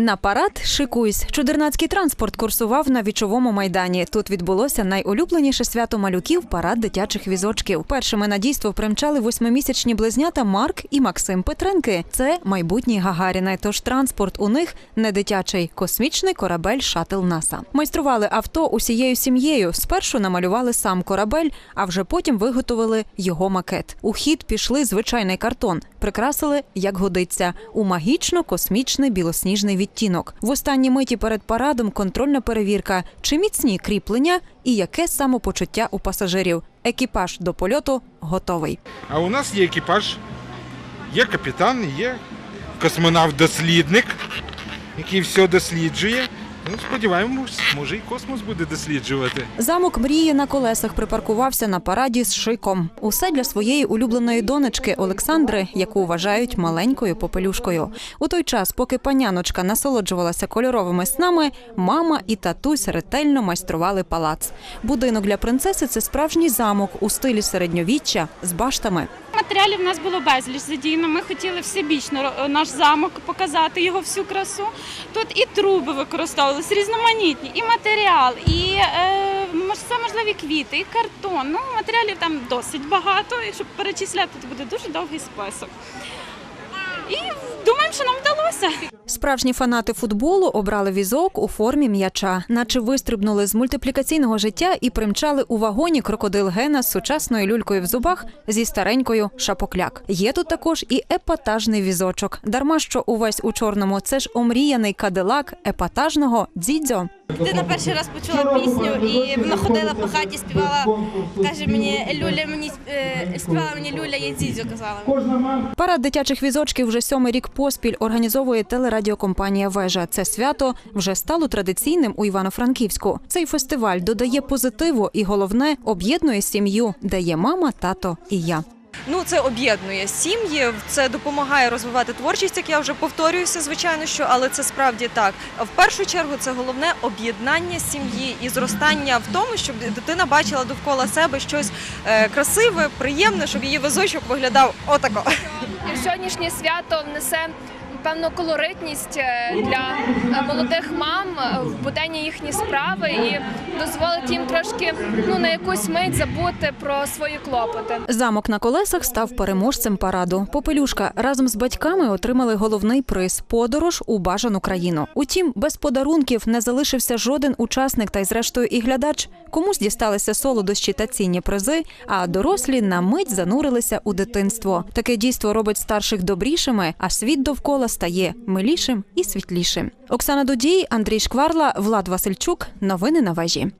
На парад шикуйсь. Чудернацький транспорт курсував на вічовому майдані. Тут відбулося найулюбленіше свято малюків парад дитячих візочків. Першими на дійство примчали восьмимісячні близнята Марк і Максим Петренки. Це майбутні Гагаріни. Тож транспорт у них не дитячий космічний корабель шатл НАСА. Майстрували авто усією сім'єю. Спершу намалювали сам корабель, а вже потім виготовили його макет. У хід пішли звичайний картон, прикрасили як годиться у магічно-космічний білосніжний відтінок. В останній миті перед парадом контрольна перевірка, чи міцні кріплення і яке самопочуття у пасажирів. Екіпаж до польоту готовий. А у нас є екіпаж, є капітан, є космонавт-дослідник, який все досліджує. Ну, сподіваємось, може і космос буде досліджувати. Замок мрії на колесах припаркувався на параді з шиком. Усе для своєї улюбленої донечки Олександри, яку вважають маленькою попелюшкою. У той час, поки паняночка насолоджувалася кольоровими снами, мама і татусь ретельно майстрували палац. Будинок для принцеси це справжній замок у стилі середньовіччя з баштами. Матеріалів у нас було безліч задіяно. Ми хотіли всебічно наш замок показати його всю красу. Тут і труби використовувалися, різноманітні, і матеріал, і е, все можливі квіти, і картон. Ну, матеріалів там досить багато, і щоб перечисляти, то буде дуже довгий список. І думаємо, що нам вдалося. Справжні фанати футболу обрали візок у формі м'яча, наче вистрибнули з мультиплікаційного життя і примчали у вагоні крокодил Гена з сучасною люлькою в зубах зі старенькою шапокляк. Є тут також і епатажний візочок. Дарма що увесь у чорному, це ж омріяний кадилак епатажного дзідзьо. Дитина перший раз почула пісню і вона ходила по хаті, співала. Каже мені Люля, мені е, співала мені Люля, я дзідзю казала. Парад дитячих візочків вже сьомий рік поспіль організовує телерадіокомпанія Вежа. Це свято вже стало традиційним у Івано-Франківську. Цей фестиваль додає позитиву і головне об'єднує сім'ю, де є мама, тато і я. Ну, це об'єднує сім'ї, це допомагає розвивати творчість, як я вже повторююся, звичайно, що але це справді так. В першу чергу це головне об'єднання сім'ї і зростання в тому, щоб дитина бачила довкола себе щось е, красиве, приємне, щоб її візочок виглядав отако. Сьогоднішнє свято внесе певну колоритність е, для молодих мам е, в буденні їхні справи і дозволить їм трошки ну на якусь мить забути про свої клопоти. Замок на колесах став переможцем параду. Попелюшка разом з батьками отримали головний приз подорож у бажану країну. Утім, без подарунків не залишився жоден учасник та й зрештою і глядач. Комусь дісталися солодощі та цінні призи, а дорослі на мить занурилися у дитинство. Таке дійство робить старших добрішими, а світ довкола стає милішим і світлішим. Оксана Дудій, Андрій Шкварла, Влад Васильчук. Новини на вежі.